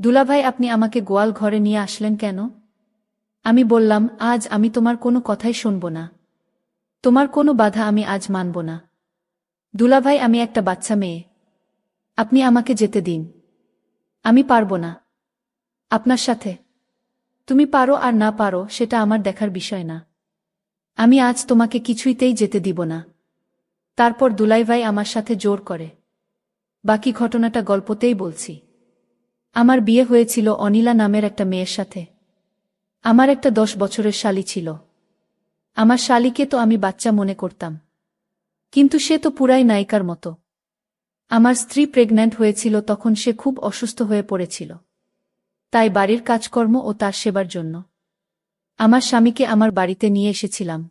দুলাভাই, আপনি আমাকে গোয়াল ঘরে নিয়ে আসলেন কেন? আমি বললাম, আজ আমি তোমার কোনো কথাই শুনব না। তোমার কোনো বাধা আমি আজ মানব না। দুলাভাই, আমি একটা বাচ্চা মেয়ে। আপনি আমাকে যেতে দিন। আমি পারব না। আপনার সাথে। তুমি পারো আর না পারো, সেটা আমার দেখার বিষয় না। আমি আজ তোমাকে কিছুইতেই যেতে দিব না। তারপর দুলাইভাই আমার সাথে জোর করে। বাকি ঘটনাটা গল্পতেই বলছি। আমার বিয়ে হয়েছিল অনিলা নামের একটা মেয়ের সাথে। আমার একটা দশ বছরের শালি ছিল। আমার শালিকে তো আমি বাচ্চা মনে করতাম। কিন্তু সে তো পুরাই নায়িকার মতো। আমার স্ত্রী প্রেগন্যান্ট হয়েছিল তখন সে খুব অসুস্থ হয়ে পড়েছিল। তাই বাড়ির কাজকর্ম ও তার সেবার জন্য। আমার স্বামীকে আমার বাড়িতে নিয়ে এসেছিলাম।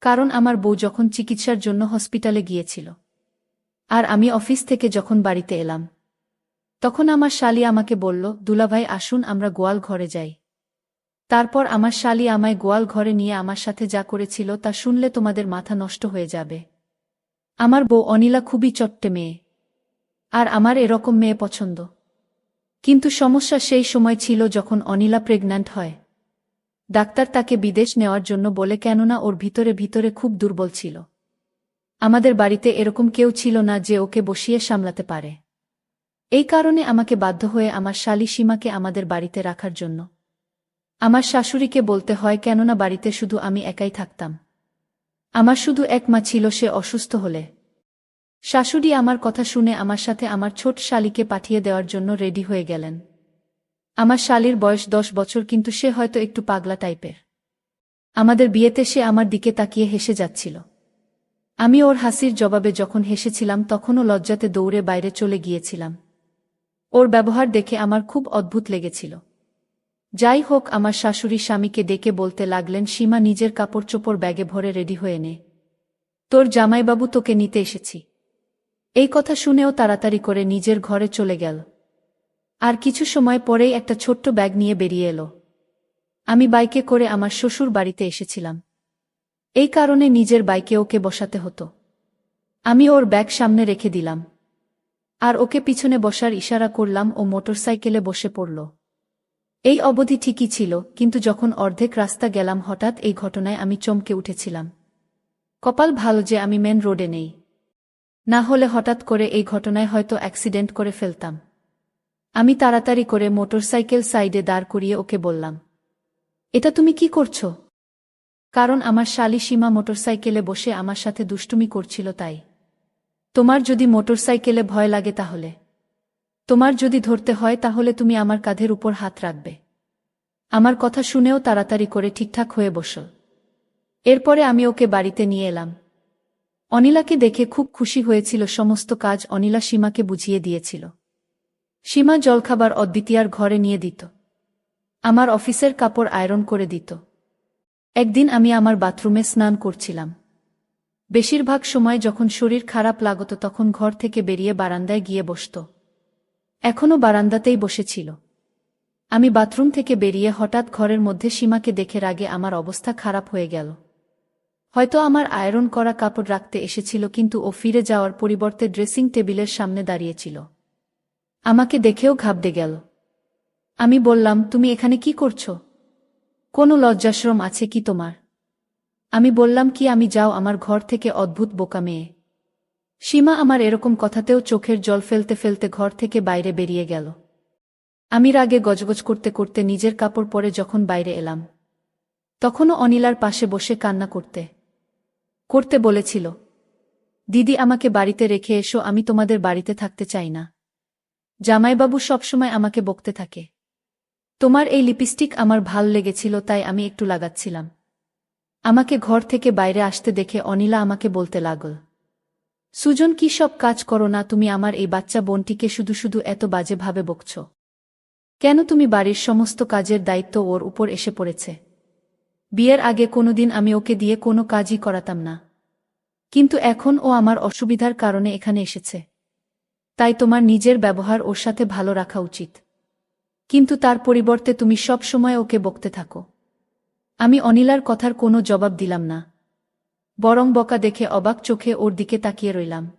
কারণ আমার বউ যখন চিকিৎসার জন্য হসপিটালে গিয়েছিল। আর আমি অফিস থেকে যখন বাড়িতে এলাম। তখন আমার শালি আমাকে বলল, দুলাভাই, আসুন, আমরা গোয়াল ঘরে যাই। তারপর আমার শালি আমায় গোয়াল ঘরে নিয়ে আমার সাথে যা করেছিল তা শুনলে তোমাদের মাথা নষ্ট হয়ে যাবে। আমার বউ অনিলা খুবই চট্টে মেয়ে, আর আমার এরকম মেয়ে পছন্দ। কিন্তু সমস্যা সেই সময় ছিল যখন অনিলা প্রেগন্যান্ট হয়। ডাক্তার তাকে বিদেশ নেওয়ার জন্য বলে, কেননা ওর ভিতরে ভিতরে খুব দুর্বল ছিল। আমাদের বাড়িতে এরকম কেউ ছিল না যে ওকে বসিয়ে সামলাতে পারে। এই কারণে আমাকে বাধ্য হয়ে আমার শালি সীমাকে আমাদের বাড়িতে রাখার জন্য। আমার শাশুড়িকে বলতে হয়, কেননা বাড়িতে শুধু আমি একাই থাকতাম। আমার শুধু এক মা ছিল, সে অসুস্থ হলে। শাশুড়ি আমার কথা শুনে আমার সাথে আমার ছোট শালিকে পাঠিয়ে দেওয়ার জন্য রেডি হয়ে গেলেন। আমার শালির বয়স দশ বছর, কিন্তু সে হয়তো একটু পাগলা টাইপের। আমাদের বিয়েতে সে আমার দিকে তাকিয়ে হেসে যাচ্ছিল। আমি ওর হাসির জবাবে যখন হেসেছিলাম, তখনও লজ্জাতে দৌড়ে বাইরে চলে গিয়েছিলাম। ওর ব্যবহার দেখে আমার খুব অদ্ভুত লেগেছিল। যাই হোক, আমার শাশুড়ি স্বামীকে ডেকে বলতে লাগলেন, সীমা নিজের কাপড় চোপড় ব্যাগে ভরে রেডি হয়ে নে। তোর জামাইবাবু তোকে নিতে এসেছি। এই কথা শুনেও তাড়াতাড়ি করে নিজের ঘরে চলে গেল। আর কিছু সময় পরেই একটা ছোট্ট ব্যাগ নিয়ে বেরিয়ে এলো। আমি বাইকে করে আমার শ্বশুর বাড়িতে এসেছিলাম। এই কারণে নিজের বাইকে ওকে বসাতে হতো। আমি ওর ব্যাগ সামনে রেখে দিলাম। আর ওকে পিছনে বসার ইশারা করলাম ও মোটরসাইকেলে বসে পড়ল। এই অবধি ঠিকই ছিল, কিন্তু যখন অর্ধেক রাস্তা গেলাম হঠাৎ এই ঘটনায় আমি চমকে উঠেছিলাম। কপাল ভালো যে আমি মেন রোডে নেই। না হলে হঠাৎ করে এই ঘটনায় হয়তো অ্যাক্সিডেন্ট করে ফেলতাম। আমি তাড়াতাড়ি করে মোটরসাইকেল সাইডে দাঁড় করিয়ে ওকে বললাম, এটা তুমি কি করছ? কারণ আমার শালি সীমা মোটরসাইকেলে বসে আমার সাথে দুষ্টুমি করছিল তাই। তোমার যদি মোটরসাইকেলে ভয় লাগে তাহলে। তোমার যদি ধরতে হয় তাহলে তুমি আমার কাঁধের উপর হাত রাখবে। আমার কথা শুনেও তাড়াতাড়ি করে ঠিকঠাক হয়ে বস। এরপরে আমি ওকে বাড়িতে নিয়ে এলাম। অনিলাকে দেখে খুব খুশি হয়েছিল সমস্ত কাজ অনিলা সীমাকে বুঝিয়ে দিয়েছিল। সীমা জলখাবার অদ্বিতীয়ার ঘরে নিয়ে দিত। আমার অফিসের কাপড় আয়রন করে দিত। একদিন আমি আমার বাথরুমে স্নান করছিলাম। বেশিরভাগ সময় যখন শরীর খারাপ লাগত তখন ঘর থেকে বেরিয়ে বারান্দায় গিয়ে বসত। এখনও বারান্দাতেই বসেছিল। আমি বাথরুম থেকে বেরিয়ে হঠাৎ ঘরের মধ্যে সীমাকে দেখে রাগে আমার অবস্থা খারাপ হয়ে গেল। হয়তো আমার আয়রন করা কাপড় রাখতে এসেছিল কিন্তু ও ফিরে যাওয়ার পরিবর্তে ড্রেসিং টেবিলের সামনে দাঁড়িয়েছিল। আমাকে দেখেও ঘাবড়ে গেল। আমি বললাম, তুমি এখানে কি করছ? কোনো লজ্জাশ্রম আছে কি তোমার? আমি বললাম কি, আমি যাও, আমার ঘর থেকে অদ্ভুত বোকা মেয়ে। সীমা আমার এরকম কথাতেও চোখের জল ফেলতে ফেলতে ঘর থেকে বাইরে বেরিয়ে গেল। আমি রাগে গজগজ করতে করতে নিজের কাপড় পরে যখন বাইরে এলাম। তখনও অনিলার পাশে বসে কান্না করতে। করতে বলেছিল, দিদি, আমাকে বাড়িতে রেখে এসো, আমি তোমাদের বাড়িতে থাকতে চাই না। জামাইবাবু সবসময় আমাকে বকতে থাকে। তোমার এই লিপস্টিক আমার ভালো লেগেছিল, তাই আমি একটু লাগাচ্ছিলাম। আমাকে ঘর থেকে বাইরে আসতে দেখে অনিলা আমাকে বলতে লাগল, সুজন, কি সব কাজ করো না? তুমি আমার এই বাচ্চা বোনটিকে শুধু শুধু এত বাজেভাবে বকছ। কেন তুমি বাড়ির সমস্ত কাজের দায়িত্ব ওর উপর এসে পড়েছে? বিয়ের আগে কোনোদিন আমি ওকে দিয়ে কোনো কাজই করাতাম না। কিন্তু এখন ও আমার অসুবিধার কারণে এখানে এসেছে। তাই তোমার নিজের ব্যবহার ওর সাথে ভালো রাখা উচিত। কিন্তু তার পরিবর্তে তুমি সব সময় ওকে বকতে থাকো। আমি অনিলার কথার কোনো জবাব দিলাম না। বরং বকা দেখে অবাক চোখে ওর দিকে তাকিয়ে রইলাম।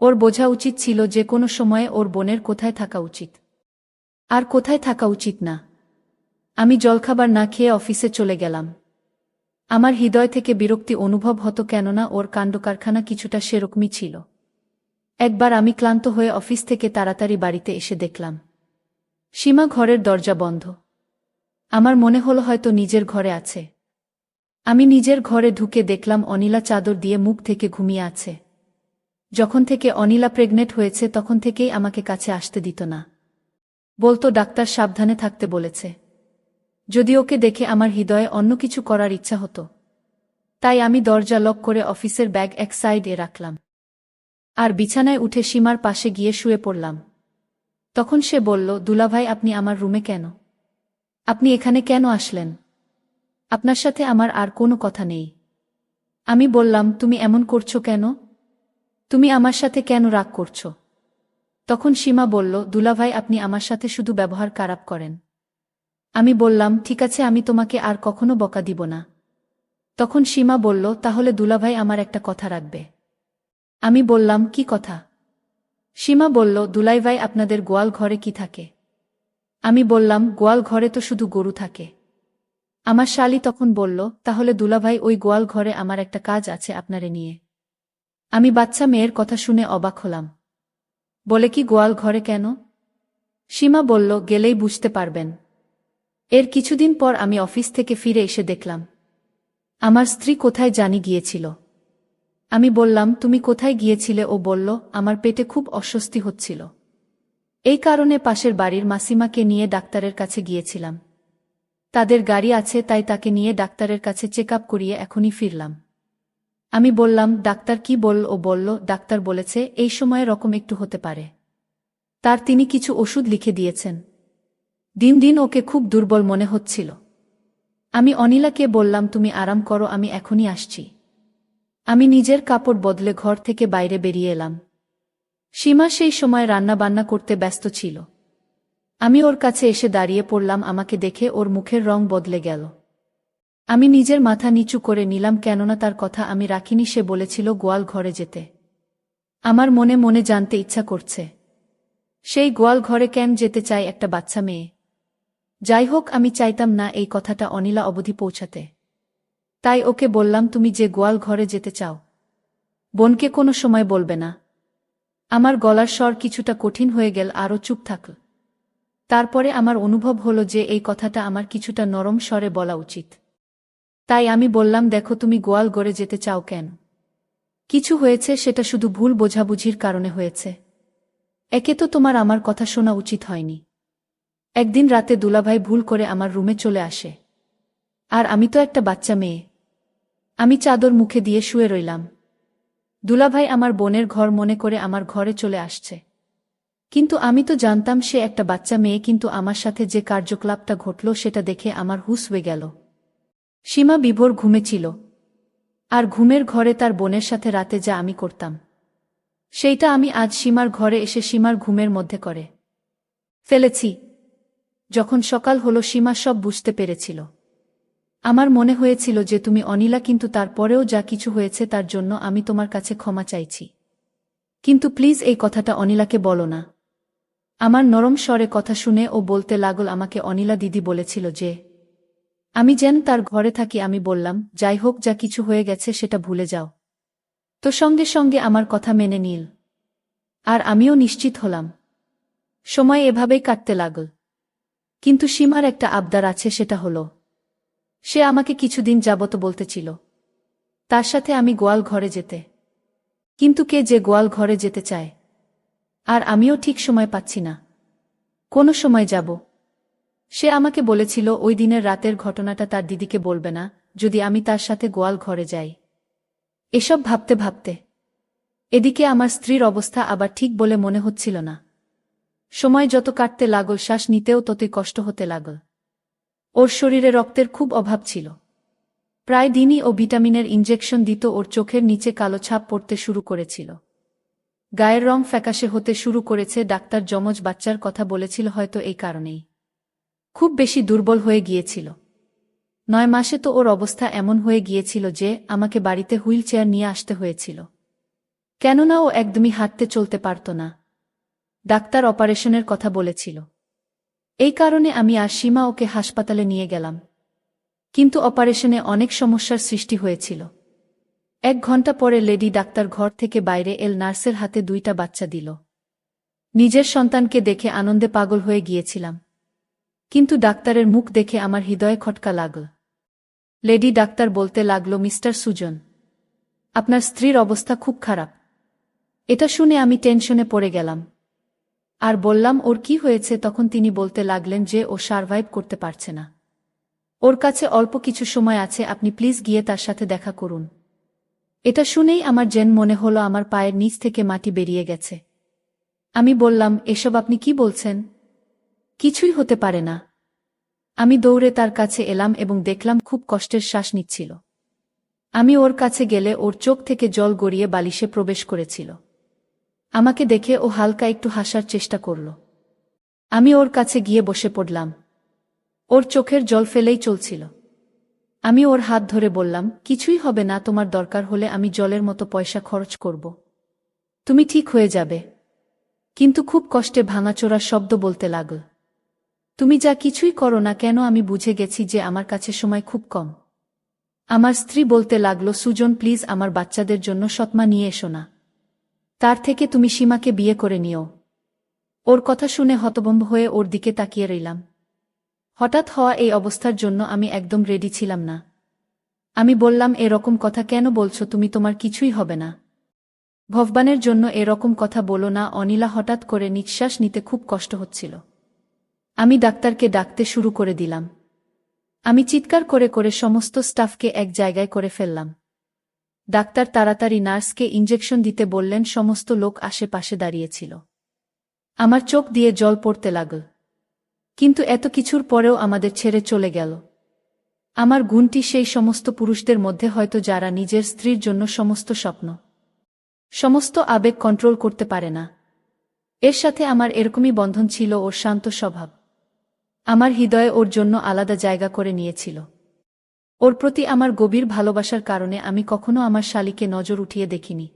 ওর বোঝা উচিত ছিল যে কোনো সময়ে ওর বোনের কোথায় থাকা উচিত। আর কোথায় থাকা উচিত না। আমি জলখাবার না খেয়ে অফিসে চলে গেলাম। আমার হৃদয় থেকে বিরক্তি অনুভব হতো কেননা ওর কাণ্ডকারখানা কিছুটা সেরকমই ছিল। একবার আমি ক্লান্ত হয়ে অফিস থেকে তাড়াতাড়ি বাড়িতে এসে দেখলাম। সীমা ঘরের দরজা বন্ধ। আমার মনে হলো হয়তো নিজের ঘরে আছে। আমি নিজের ঘরে ঢুকে দেখলাম অনিলা চাদর দিয়ে মুখ থেকে ঘুমিয়ে আছে। যখন থেকে অনিলা প্রেগনেন্ট হয়েছে, তখন থেকেই আমাকে কাছে আসতে দিত না। বলতো, ডাক্তার সাবধানে থাকতে বলেছে। যদি ওকে দেখে আমার হৃদয়ে অন্য কিছু করার ইচ্ছা হতো, তাই আমি দরজা লক করে অফিসের ব্যাগ এক সাইডে রাখলাম। আর বিছানায় উঠে সীমার পাশে গিয়ে শুয়ে পড়লাম। তখন সে বলল, দুলাভাই, আপনি আমার রুমে কেন? আপনি এখানে কেন আসলেন? আপনার সাথে আমার আর কোনো কথা নেই। আমি বললাম, তুমি এমন করছ কেন? তুমি আমার সাথে কেন রাগ করছ? তখন সীমা বলল, দুলাভাই, আপনি আমার সাথে শুধু ব্যবহার খারাপ করেন। আমি বললাম, ঠিক আছে, আমি তোমাকে আর কখনো বকা দিব না। তখন সীমা বলল, তাহলে দুলাভাই আমার একটা কথা রাখবে। আমি বললাম, কি কথা? সীমা বলল, দুলাইভাই, আপনাদের গোয়াল ঘরে কি থাকে? আমি বললাম, গোয়াল ঘরে তো শুধু গরু থাকে। আমার শালি তখন বলল, তাহলে দুলাভাই ওই গোয়াল ঘরে আমার একটা কাজ আছে আপনারে নিয়ে। আমি বাচ্চা মেয়ের কথা শুনে অবাক হলাম। বলে কি গোয়াল ঘরে কেন? সীমা বলল, গেলেই বুঝতে পারবেন। এর কিছুদিন পর আমি অফিস থেকে ফিরে এসে দেখলাম। আমার স্ত্রী কোথায় জানি গিয়েছিল। আমি বললাম, তুমি কোথায় গিয়েছিলে? ও বলল, আমার পেটে খুব অস্বস্তি হচ্ছিল। এই কারণে পাশের বাড়ির মাসিমাকে নিয়ে ডাক্তারের কাছে গিয়েছিলাম। তাদের গাড়ি আছে, তাই তাকে নিয়ে ডাক্তারের কাছে চেক করিয়ে এখনই ফিরলাম। আমি বললাম, ডাক্তার কি বল ও বলল, ডাক্তার বলেছে এই সময়ে রকম একটু হতে পারে। তার তিনি কিছু ওষুধ লিখে দিয়েছেন। দিন দিন ওকে খুব দুর্বল মনে হচ্ছিল। আমি অনিলাকে বললাম, তুমি আরাম করো, আমি এখনই আসছি। আমি নিজের কাপড় বদলে ঘর থেকে বাইরে বেরিয়ে এলাম। সীমা সেই সময় রান্না বান্না করতে ব্যস্ত ছিল। আমি ওর কাছে এসে দাঁড়িয়ে পড়লাম, আমাকে দেখে ওর মুখের রং বদলে গেল। আমি নিজের মাথা নিচু করে নিলাম, কেননা তার কথা আমি রাখিনি, সে বলেছিল, গোয়াল ঘরে যেতে। আমার মনে মনে জানতে ইচ্ছা করছে। সেই গোয়াল ঘরে কেন যেতে চায় একটা বাচ্চা মেয়ে। যাই হোক, আমি চাইতাম না এই কথাটা অনিলা অবধি পৌঁছাতে। তাই ওকে বললাম, তুমি যে গোয়াল ঘরে যেতে চাও, বোনকে কোনো সময় বলবে না। আমার গলার স্বর কিছুটা কঠিন হয়ে গেল, আরও চুপ থাকল তারপরে আমার অনুভব হলো যে এই কথাটা আমার কিছুটা নরম স্বরে বলা উচিত। তাই আমি বললাম, দেখো, তুমি গোয়াল গড়ে যেতে চাও কেন? কিছু হয়েছে, সেটা শুধু ভুল বোঝাবুঝির কারণে হয়েছে। একে তো তোমার আমার কথা শোনা উচিত হয়নি। একদিন রাতে দুলাভাই ভুল করে আমার রুমে চলে আসে। আর আমি তো একটা বাচ্চা মেয়ে। আমি চাদর মুখে দিয়ে শুয়ে রইলাম। দুলাভাই আমার বোনের ঘর মনে করে আমার ঘরে চলে আসছে। কিন্তু আমি তো জানতাম সে একটা বাচ্চা মেয়ে, কিন্তু আমার সাথে যে কার্যকলাপটা ঘটল সেটা দেখে আমার হুস হয়ে গেল। সীমা বিভোর ঘুমেছিল আর ঘুমের ঘরে তার বোনের সাথে রাতে যা আমি করতাম। সেইটা আমি আজ সীমার ঘরে এসে সীমার ঘুমের মধ্যে করে। ফেলেছি। যখন সকাল হলো, সীমা সব বুঝতে পেরেছিল। আমার মনে হয়েছিল যে তুমি অনিলা, কিন্তু তারপরেও যা কিছু হয়েছে তার জন্য আমি তোমার কাছে ক্ষমা চাইছি। কিন্তু প্লিজ এই কথাটা অনিলাকে বলো না। আমার নরম স্বরে কথা শুনে ও বলতে লাগল, আমাকে অনিলা দিদি বলেছিল যে, আমি যেন তার ঘরে থাকি, আমি বললাম, যাই হোক, যা কিছু হয়ে গেছে সেটা ভুলে যাও। তো সঙ্গে সঙ্গে আমার কথা মেনে নিল। আর আমিও নিশ্চিত হলাম। সময় এভাবেই কাটতে লাগল। কিন্তু সীমার একটা আবদার আছে, সেটা হলো সে আমাকে কিছুদিন যাবত বলতেছিল, তার সাথে আমি গোয়াল ঘরে যেতে। কিন্তু কে যে গোয়াল ঘরে যেতে চায়? আর আমিও ঠিক সময় পাচ্ছি না। কোনো সময় যাব। সে আমাকে বলেছিল, ওই দিনের রাতের ঘটনাটা তার দিদিকে বলবে না, যদি আমি তার সাথে গোয়াল ঘরে যাই। এসব ভাবতে ভাবতে। এদিকে আমার স্ত্রীর অবস্থা আবার ঠিক বলে মনে হচ্ছিল না। সময় যত কাটতে লাগল, শ্বাস নিতেও ততই কষ্ট হতে লাগল। ওর শরীরে রক্তের খুব অভাব ছিল। প্রায় দিনই ও ভিটামিনের ইঞ্জেকশন দিত ওর চোখের নিচে কালো ছাপ পড়তে শুরু করেছিল। গায়ের রং ফ্যাকাশে হতে শুরু করেছে, ডাক্তার যমজ বাচ্চার কথা বলেছিল হয়তো এই কারণেই। খুব বেশি দুর্বল হয়ে গিয়েছিল। নয় মাসে তো ওর অবস্থা এমন হয়ে গিয়েছিল যে, আমাকে বাড়িতে হুইল চেয়ার নিয়ে আসতে হয়েছিল। কেননা ও একদমই হাঁটতে চলতে পারত না। ডাক্তার অপারেশনের কথা বলেছিল। এই কারণে আমি আর সীমা ওকে হাসপাতালে নিয়ে গেলাম। কিন্তু অপারেশনে অনেক সমস্যার সৃষ্টি হয়েছিল। এক ঘণ্টা পরে লেডি ডাক্তার ঘর থেকে বাইরে এল নার্সের হাতে দুইটা বাচ্চা দিল। নিজের সন্তানকে দেখে আনন্দে পাগল হয়ে গিয়েছিলাম। কিন্তু ডাক্তারের মুখ দেখে আমার হৃদয়ে খটকা লাগল। লেডি ডাক্তার বলতে লাগল, মিস্টার সুজন, আপনার স্ত্রীর অবস্থা খুব খারাপ। এটা শুনে আমি টেনশনে পড়ে গেলাম। আর বললাম, ওর কি হয়েছে? তখন তিনি বলতে লাগলেন যে, ও সারভাইভ করতে পারছে না। ওর কাছে অল্প কিছু সময় আছে, আপনি প্লিজ গিয়ে তার সাথে দেখা করুন। এটা শুনেই আমার জেন মনে হলো আমার পায়ের নিচ থেকে মাটি বেরিয়ে গেছে। আমি বললাম, এসব আপনি কি বলছেন? কিছুই হতে পারে না। আমি দৌড়ে তার কাছে এলাম এবং দেখলাম খুব কষ্টের শ্বাস নিচ্ছিল। আমি ওর কাছে গেলে ওর চোখ থেকে জল গড়িয়ে বালিশে প্রবেশ করেছিল। আমাকে দেখে ও হালকা একটু হাসার চেষ্টা করল। আমি ওর কাছে গিয়ে বসে পড়লাম। ওর চোখের জল ফেলেই চলছিল। আমি ওর হাত ধরে বললাম, কিছুই হবে না, তোমার দরকার হলে আমি জলের মতো পয়সা খরচ করব। তুমি ঠিক হয়ে যাবে। কিন্তু খুব কষ্টে ভাঙাচোরা শব্দ বলতে লাগল। তুমি যা কিছুই করো না কেন আমি বুঝে গেছি যে আমার কাছে সময় খুব কম। আমার স্ত্রী বলতে লাগল, সুজন, প্লিজ আমার বাচ্চাদের জন্য সৎমা নিয়ে এসো না। তার থেকে তুমি সীমাকে বিয়ে করে নিও। ওর কথা শুনে হতবম্ব হয়ে ওর দিকে তাকিয়ে রইলাম। হঠাৎ হওয়া এই অবস্থার জন্য আমি একদম রেডি ছিলাম না। আমি বললাম, এরকম কথা কেন বলছো? তুমি তোমার কিছুই হবে না। ভগবানের জন্য এরকম কথা বলো না। অনিলা হঠাৎ করে নিঃশ্বাস নিতে খুব কষ্ট হচ্ছিল। আমি ডাক্তারকে ডাকতে শুরু করে দিলাম। আমি চিৎকার করে করে সমস্ত স্টাফকে এক জায়গায় করে ফেললাম। ডাক্তার তাড়াতাড়ি নার্সকে ইঞ্জেকশন দিতে বললেন, সমস্ত লোক আশেপাশে দাঁড়িয়েছিল। আমার চোখ দিয়ে জল পড়তে লাগল। কিন্তু এত কিছুর পরেও আমাদের ছেড়ে চলে গেল। আমার গুণটি সেই সমস্ত পুরুষদের মধ্যে হয়তো যারা নিজের স্ত্রীর জন্য সমস্ত স্বপ্ন, সমস্ত আবেগ কন্ট্রোল করতে পারে না। এর সাথে আমার এরকমই বন্ধন ছিল ওর শান্ত স্বভাব। আমার হৃদয়ে ওর জন্য আলাদা জায়গা করে নিয়েছিল। ওর প্রতি আমার গভীর ভালোবাসার কারণে আমি কখনো আমার শালিকে নজর উঠিয়ে দেখিনি।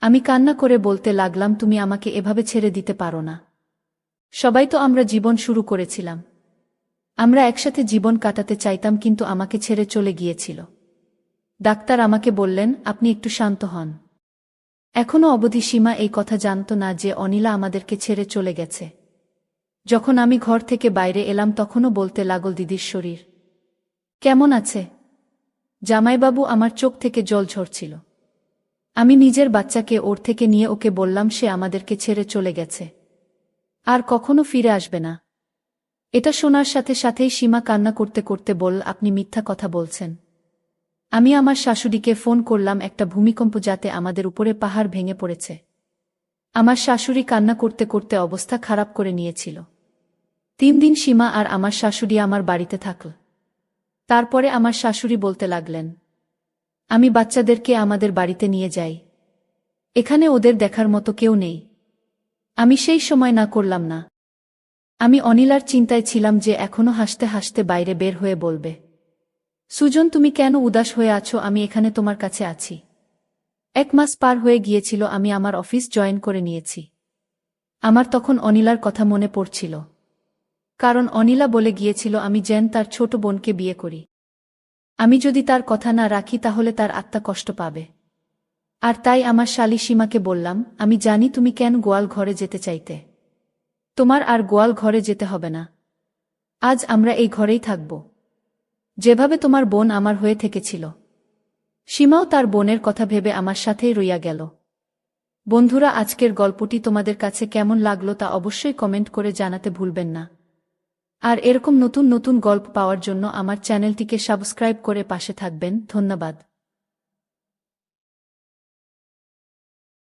আমি কান্না করে বলতে লাগলাম, তুমি আমাকে এভাবে ছেড়ে দিতে পারো না। সবাই তো আমরা জীবন শুরু করেছিলাম। আমরা একসাথে জীবন কাটাতে চাইতাম, কিন্তু আমাকে ছেড়ে চলে গিয়েছিল। ডাক্তার আমাকে বললেন, আপনি একটু শান্ত হন। এখনও অবধি সীমা এই কথা জানত না যে অনিলা আমাদেরকে ছেড়ে চলে গেছে। যখন আমি ঘর থেকে বাইরে এলাম, তখনও বলতে লাগল, দিদির শরীর। কেমন আছে? জামাইবাবু আমার চোখ থেকে জল ঝরছিল। আমি নিজের বাচ্চাকে ওর থেকে নিয়ে ওকে বললাম, সে আমাদেরকে ছেড়ে চলে গেছে। আর কখনো ফিরে আসবে না। এটা শোনার সাথে সাথেই সীমা কান্না করতে করতে বল আপনি মিথ্যা কথা বলছেন। আমি আমার শাশুড়িকে ফোন করলাম, একটা ভূমিকম্প যাতে আমাদের উপরে পাহাড় ভেঙে পড়েছে। আমার শাশুড়ি কান্না করতে করতে অবস্থা খারাপ করে নিয়েছিল। তিন দিন সীমা আর আমার শাশুড়ি আমার বাড়িতে থাকল। তারপরে আমার শাশুড়ি বলতে লাগলেন, আমি বাচ্চাদেরকে আমাদের বাড়িতে নিয়ে যাই। এখানে ওদের দেখার মতো কেউ নেই। আমি সেই সময় না করলাম না। আমি অনিলার চিন্তায় ছিলাম যে এখনও হাসতে হাসতে বাইরে বের হয়ে বলবে, সুজন, তুমি কেন উদাস হয়ে আছো? আমি এখানে তোমার কাছে আছি। এক মাস পার হয়ে গিয়েছিল, আমি আমার অফিস জয়েন করে নিয়েছি। আমার তখন অনিলার কথা মনে পড়ছিল। কারণ অনিলা বলে গিয়েছিল, আমি যেন তার ছোট বোনকে বিয়ে করি। আমি যদি তার কথা না রাখি, তাহলে তার আত্মা কষ্ট পাবে। আর তাই আমার শালি সীমাকে বললাম, আমি জানি তুমি কেন গোয়াল ঘরে যেতে চাইতে। তোমার আর গোয়াল ঘরে যেতে হবে না। আজ আমরা এই ঘরেই থাকব। যেভাবে তোমার বোন আমার হয়ে থেকেছিল। সীমাও তার বোনের কথা ভেবে আমার সাথেই রইয়া গেল। বন্ধুরা, আজকের গল্পটি তোমাদের কাছে কেমন লাগল তা অবশ্যই কমেন্ট করে জানাতে ভুলবেন না। আর এরকম নতুন নতুন গল্প পাওয়ার জন্য আমার চ্যানেলটিকে সাবস্ক্রাইব করে পাশে থাকবেন। ধন্যবাদ।